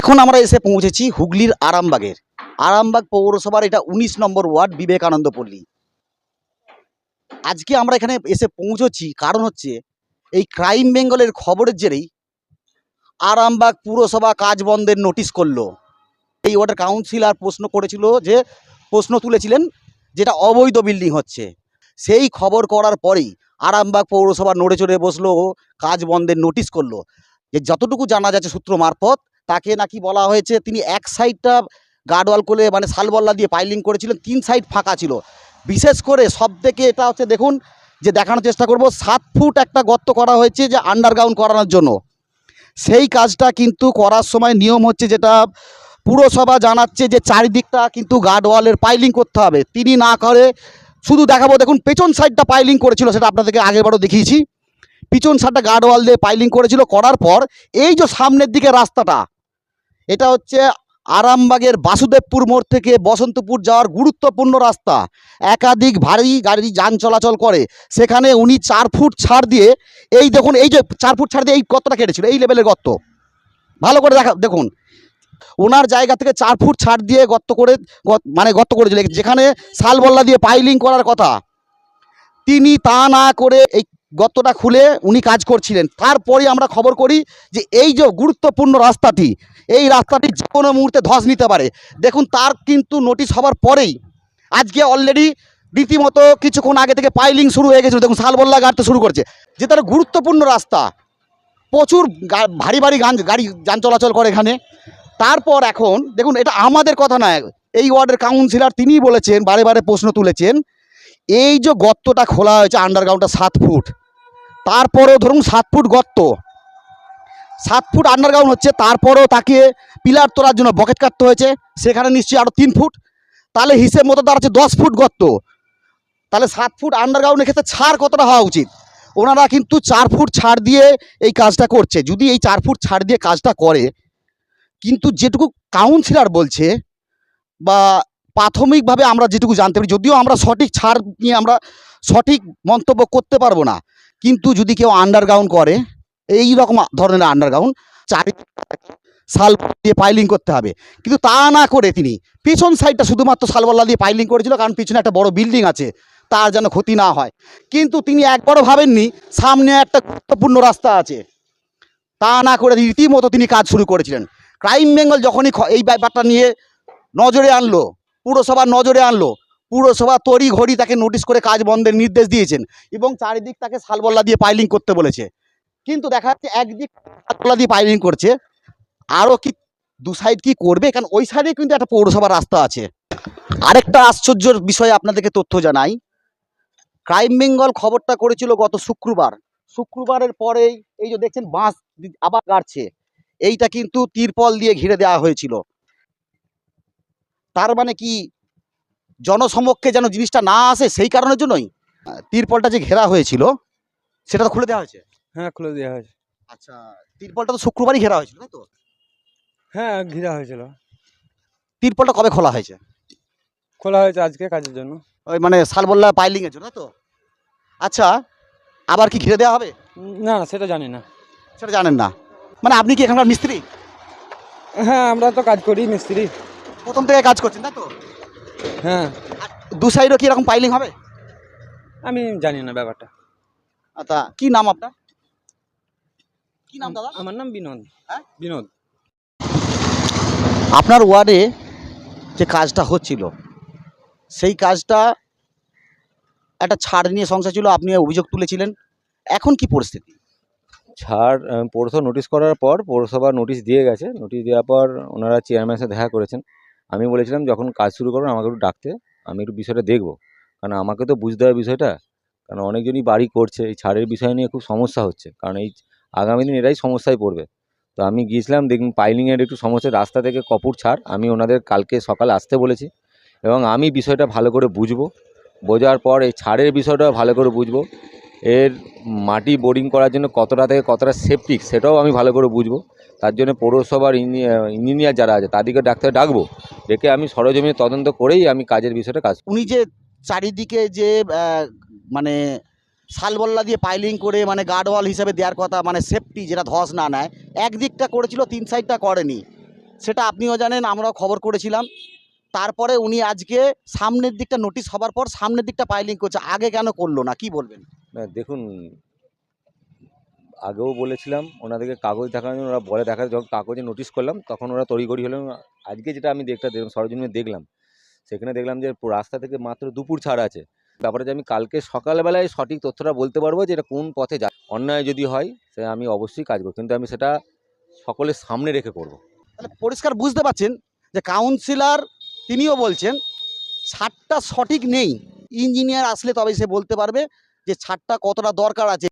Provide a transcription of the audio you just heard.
এখন আমরা এসে পৌঁছেছি হুগলির আরামবাগের। আরামবাগ পৌরসভার এটা উনিশ নম্বর ওয়ার্ড বিবেকানন্দ পল্লী। আজকে আমরা এখানে এসে পৌঁছচ্ছি, কারণ হচ্ছে এই ক্রাইম বেঙ্গলের খবরের জেরেই আরামবাগ পুরসভা কাজ বন্ধের নোটিশ করল। এই ওয়ার্ডের কাউন্সিলর প্রশ্ন করেছিল যে, প্রশ্ন তুলেছিলেন যেটা অবৈধ বিল্ডিং হচ্ছে। সেই খবর করার পরেই আরামবাগ পৌরসভা নড়ে চড়ে বসল, কাজ বন্ধের নোটিশ করল। যে যতটুকু জানা যাচ্ছে সূত্র মারফত তাকে নাকি বলা হয়েছে, তিনি এক সাইডটা গার্ডওয়াল করে মানে শালবল্লা দিয়ে পাইলিং করেছিলেন, তিন সাইড ফাঁকা ছিল। বিশেষ করে সব থেকে এটা হচ্ছে দেখুন, যে দেখানোর চেষ্টা করব, সাত ফুট একটা গর্ত করা হয়েছে যে আন্ডারগ্রাউন্ড করানোর জন্য। সেই কাজটা কিন্তু করার সময় নিয়ম হচ্ছে যেটা, পুরসভা জানাচ্ছে যে চারিদিকটা কিন্তু গার্ডওয়ালের পাইলিং করতে হবে। তিনি না করে শুধু দেখাবো, দেখুন পেছন সাইডটা পাইলিং করেছিল, সেটা আপনাদেরকে আগেরবারও দেখিয়েছি। পিছন সাইডটা গার্ডওয়াল দিয়ে পাইলিং করেছিল, করার পর এই যে সামনের দিকে রাস্তাটা এটা হচ্ছে আরামবাগের বাসুদেবপুর মোড় থেকে বসন্তপুর যাওয়ার গুরুত্বপূর্ণ রাস্তা। একাধিক ভারী গাড়ি যান চলাচল করে। সেখানে উনি চার ফুট ছাড় দিয়ে, এই দেখুন, এই যে চার ফুট ছাড় দিয়ে এই গর্তটা কেটেছিল, এই লেভেলের গর্ত। ভালো করে দেখা, দেখুন ওনার জায়গা থেকে চার ফুট ছাড় দিয়ে গর্ত করে মানে গর্ত করেছিল। যেখানে শালবল্লা দিয়ে পাইলিং করার কথা। তিনি তা না করে এই গর্তটা খুলে উনি কাজ করছিলেন। তারপরে আমরা খবর করি যে এই যে গুরুত্বপূর্ণ রাস্তাটি এই রাস্তাটি যে কোনো মুহূর্তে ধস নিতে পারে। দেখুন, তার কিন্তু নোটিশ হওয়ার পরেই আজকে অলরেডি রীতিমতো কিছুক্ষণ আগে থেকে পাইলিং শুরু হয়ে গেছিল। দেখুন, শালবল্লা গাড়তে শুরু করছে। যে তার গুরুত্বপূর্ণ রাস্তা, প্রচুর ভারী ভারী গান, গাড়ি যান চলাচল করে এখানে। তারপর এখন, দেখুন, এটা আমাদের কথা নয়, এই ওয়ার্ডের কাউন্সিলর তিনিই বলেছেন, বারে বারে প্রশ্ন তুলেছেন, এই যে গর্তটা খোলা হয়েছে আন্ডারগ্রাউন্ডটা সাত ফুট, তারপরেও ধরুন সাত ফুট গর্ত সাত ফুট আন্ডারগ্রাউন্ড হচ্ছে, তারপরেও তাকে পিলার তোলার জন্য বকেট কাটতে হয়েছে, সেখানে নিশ্চয়ই আরও তিন ফুট। তাহলে হিসেব মতো দাঁড়াচ্ছে দশ ফুট গর্ত। তাহলে সাত ফুট আন্ডারগ্রাউন্ডের ক্ষেত্রে ছাড় কতটা হওয়া উচিত? ওনারা কিন্তু চার ফুট ছাড় দিয়ে এই কাজটা করছে। যদি এই চার ফুট ছাড় দিয়ে কাজটা করে, কিন্তু যেটুকু কাউন্সিলার বলছে, বা প্রাথমিকভাবে আমরা যেটুকু জানতে পারি, যদিও আমরা সঠিক ছাড় নিয়ে আমরা সঠিক মন্তব্য করতে পারব না, কিন্তু যদি কেউ আন্ডারগ্রাউন্ড করে এই রকম ধরনের আন্ডারগ্রাউন্ড চারি শাল দিয়ে পাইলিং করতে হবে। কিন্তু তা না করে তিনি পিছন সাইডটা শুধুমাত্র শালবল্লা দিয়ে পাইলিং করেছিল, কারণ পিছনে একটা বড় বিল্ডিং আছে, তার যেন ক্ষতি না হয়। কিন্তু তিনি একবারও ভাবেননি, সামনে একটা গুরুত্বপূর্ণ রাস্তা আছে। তা না করে রীতিমতো তিনি কাজ শুরু করেছিলেন। ক্রাইম বেঙ্গল যখনই এই ব্যাপারটা নিয়ে নজরে আনলো, পুরসভার নজরে আনলো, পুরসভা তড়ি ঘড়ি তাকে নোটিশ করে কাজ বন্ধের নির্দেশ দিয়েছেন এবং চারিদিক তাকে শালবল্লা দিয়ে পাইলিং করতে বলেছে। কিন্তু দেখা যাচ্ছে একদিক শালবল্লা দিয়ে পাইলিং করছে। আরও কি দু সাইড কি করবে? কারণ ওই সাইডে কিন্তু একটা পৌরসভার রাস্তা আছে। আরেকটা আশ্চর্যর বিষয়ে আপনাদেরকে তথ্য জানাই। ক্রাইম বেঙ্গল খবরটা করেছিল গত শুক্রবার। শুক্রবারের পরেই এই যে দেখছেন বাঁশ আবার গাড়ছে। এইটা কিন্তু তিরপল দিয়ে ঘিরে দেওয়া হয়েছিল। তার মানে কি জনসমক্ষে যেন জিনিসটা না আসে, সেই কারণের জন্যই তিরপলটা যে ঘেরা হয়েছিল, সেটা তো খুলে দেওয়া হয়েছে। হ্যাঁ খুলে দেওয়া হয়েছে। আচ্ছা তিরপলটা তো শুক্রবারই ঘেরা হয়েছিল তাই তো? হ্যাঁ ঘিরা হয়েছিল। তিরপলটা কবে খোলা হয়েছে? খোলা হয়েছে আজকে কাজের জন্য। ওই মানে শালবল্লা পাইলিং এর জন্য তাই তো? আচ্ছা আবার কি ঘিরে দেওয়া হবে? না না সেটা জানি না। সেটা জানেন না। মানে আপনি কি এখানকার মিস্ত্রি? হ্যাঁ আমরা তো কাজ করি মিস্ত্রি। প্রথম থেকে কাজ করছেন তাই তো? হ্যাঁ। দু সাইডও কি এরকম পাইলিং হবে? আমি জানি না ব্যাপারটা। আচ্ছা কি নাম আপনার? কি নাম দাদা? আমার নাম বিনোদ। হ্যাঁ? বিনোদ। আপনার ওয়ার্ডে যে কাজটা হচ্ছিল সেই কাজটা একটা ছাড় নিয়ে সংসার ছিল আপনি অভিযোগ তুলেছিলেন। এখন কি পরিস্থিতি? ছাড় পৌরসভা নোটিশ করার পর পৌরসভা নোটিশ দিয়ে গেছে। নোটিশ দেওয়ার পর ওনারা চেয়ারম্যানের সাথে দেখা করেছেন। আমি বলেছিলাম যখন কাজ শুরু করবেন আমাকে একটু ডাকতে। আমি একটু বিষয়টা দেখব। কারণ আমাকে তো বুঝতে হবে বিষয়টা। কারণ অনেকজনই বাড়ি করছে। এই ছাড়ের বিষয় নিয়ে খুব সমস্যা হচ্ছে। কারণ এই আগামী দিন এরাই সমস্যায় পড়বে। তো আমি গিয়েছিলাম, দেখুন, পাইলিংয়ের একটু সমস্যা, রাস্তা থেকে কপুর ছাড়, আমি ওনাদের কালকে সকালে আসতে বলেছি এবং আমি বিষয়টা ভালো করে বুঝব। বোঝার পর এই ছাড়ের বিষয়টা ভালো করে বুঝব। এর মাটি বোরিং করার জন্য কতটা থেকে কতটা সেপটিক সেটাও আমি ভালো করে বুঝব। তার জন্য পৌরসভার ইঞ্জিনিয়ার যারা আছে, তাদেরকে ডাক্তার ডাকবো, ডেকে আমি সরজমিনে তদন্ত করেই আমি কাজের বিষয়টা কাজ উনি যে চারিদিকে যে মানে শালবল্লা দিয়ে পাইলিং করে মানে গার্ডওয়াল হিসেবে দেওয়ার কথা মানে সেফটি যেটা ধস না নেয়, একদিকটা করেছিল, তিন সাইডটা করেনি। সেটা আপনিও জানেন, আমরাও খবর করেছিলাম। তারপরে উনি আজকে সামনের দিকটা নোটিশ হবার পর সামনের দিকটা পাইলিং করছে, আগে কেন করল না, কি বলবেন? না, দেখুন, আগেও বলেছিলাম, ওনাদেরকে কাগজ দেখানোর জন্য, ওরা বলে দেখা যখন কাগজে নোটিশ করলাম, তখন ওরা তড়িঘড়ি হলেন আজকে যেটা আমি দেখতে দেখলাম সরজমিনে দেখলাম, সেখানে দেখলাম যে রাস্তা থেকে মাত্র দুপুর ছাড় আছে। ব্যাপারে যে আমি কালকে সকালবেলায় সঠিক তথ্যটা বলতে পারব যে এটা কোন পথে যায়। অন্যায় যদি হয়, সে আমি অবশ্যই কাজ করব, কিন্তু আমি সেটা সকলের সামনে রেখে করব। তাহলে পরিষ্কার বুঝতে পারছেন যে কাউন্সিলার তিনিও বলছেন ছাড়টা সঠিক নেই। ইঞ্জিনিয়ার আসলে তবে সে বলতে পারবে যে ছাড়টা কতটা দরকার আছে।